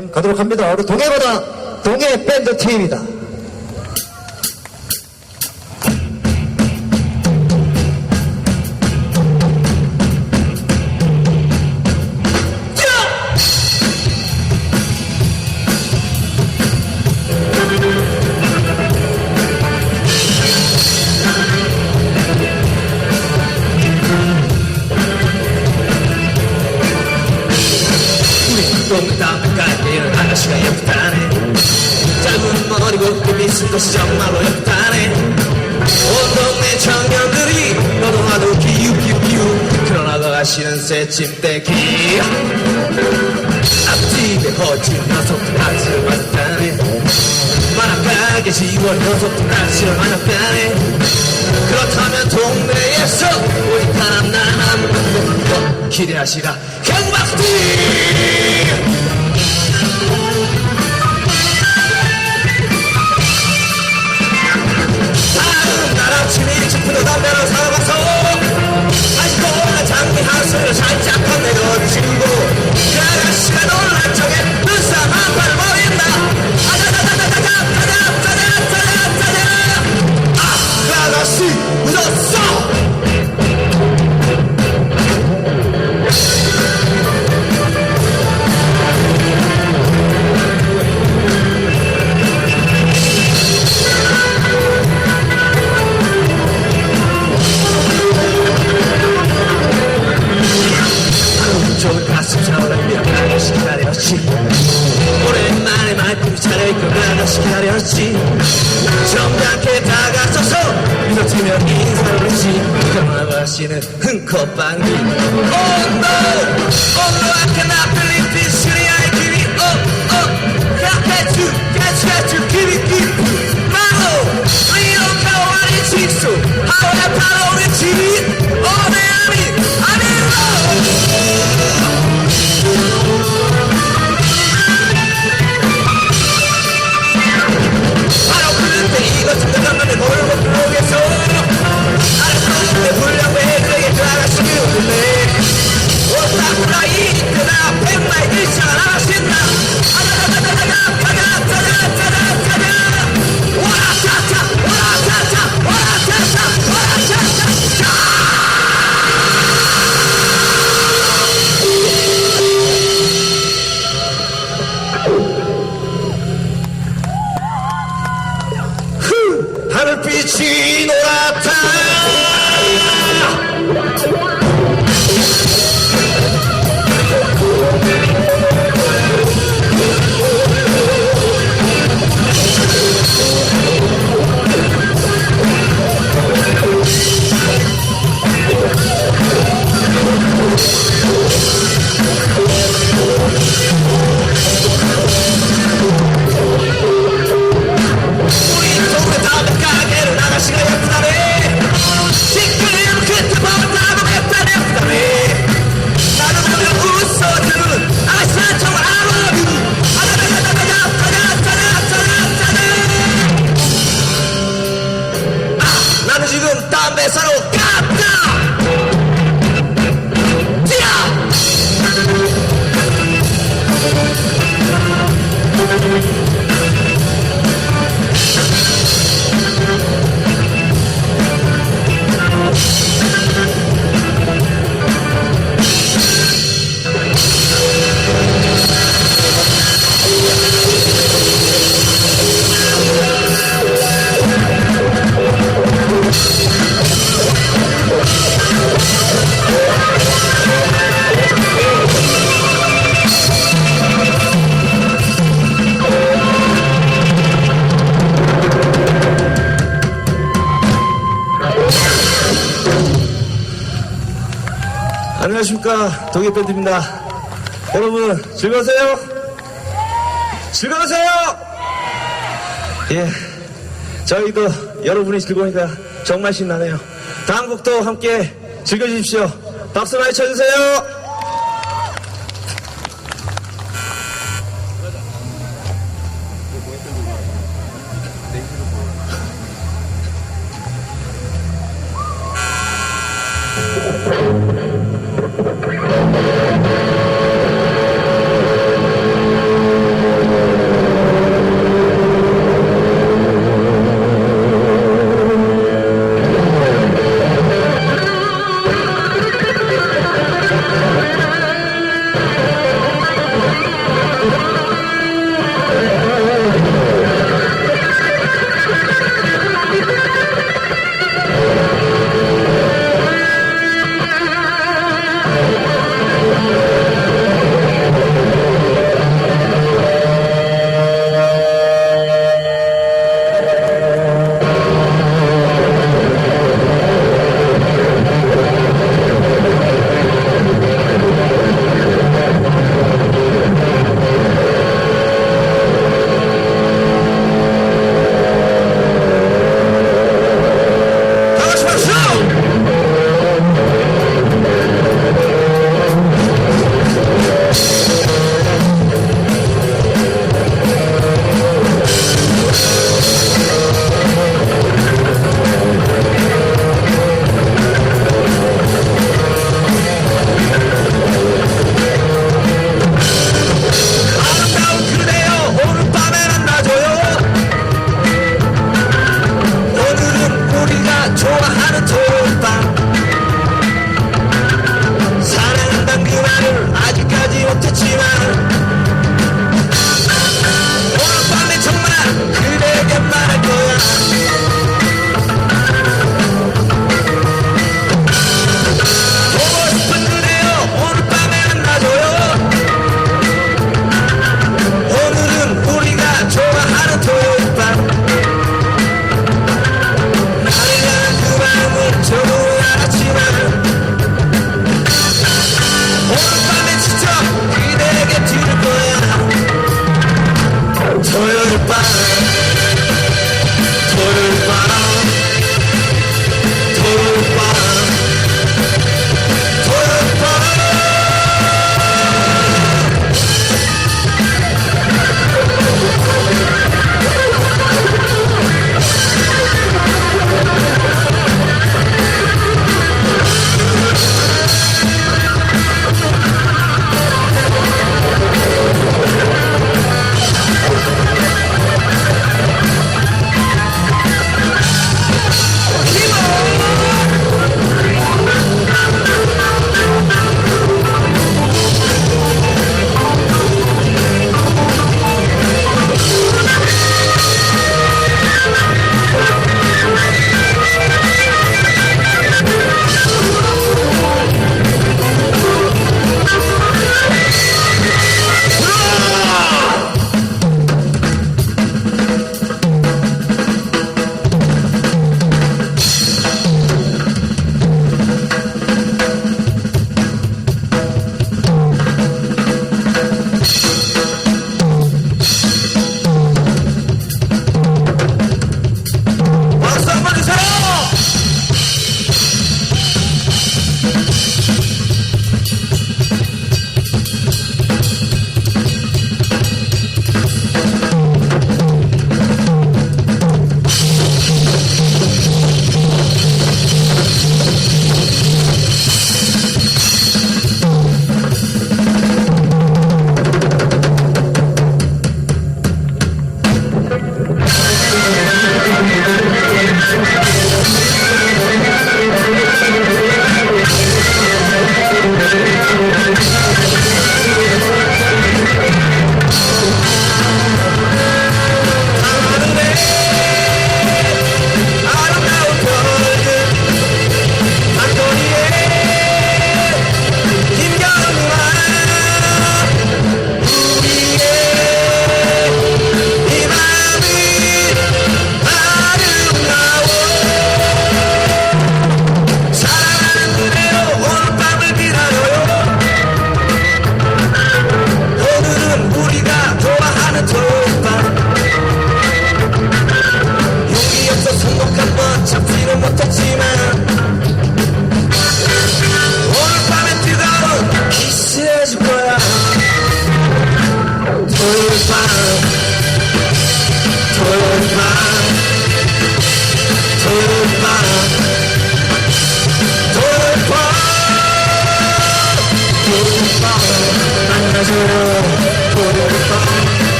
팀 가도록 합니다. 우리 동해바다 동해 밴드 팀입니다. 것이 정말로 예쁘다네. 온 동네 청년들이 너도 나도 기웃기웃기웃 그러나 아가씨는 새침대기. 앞집에 허진 녀석들 낯을 맞았다네. 만화가게 지원 녀석들 낯을 맞았다네. 그렇다면 동네에서 우리 사람 나만 기대하시라. 경박팀 nasci. 넘치는 흥커빵 안녕하십니까. 동해밴드입니다. 여러분 즐거우세요? 즐거우세요? 예. 저희도 여러분이 즐거우니까 정말 신나네요. 다음 곡도 함께 즐겨주십시오. 박수 많이 쳐주세요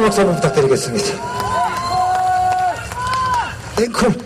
큰 박수 한번 부탁드리겠습니다. 네, 앵콜.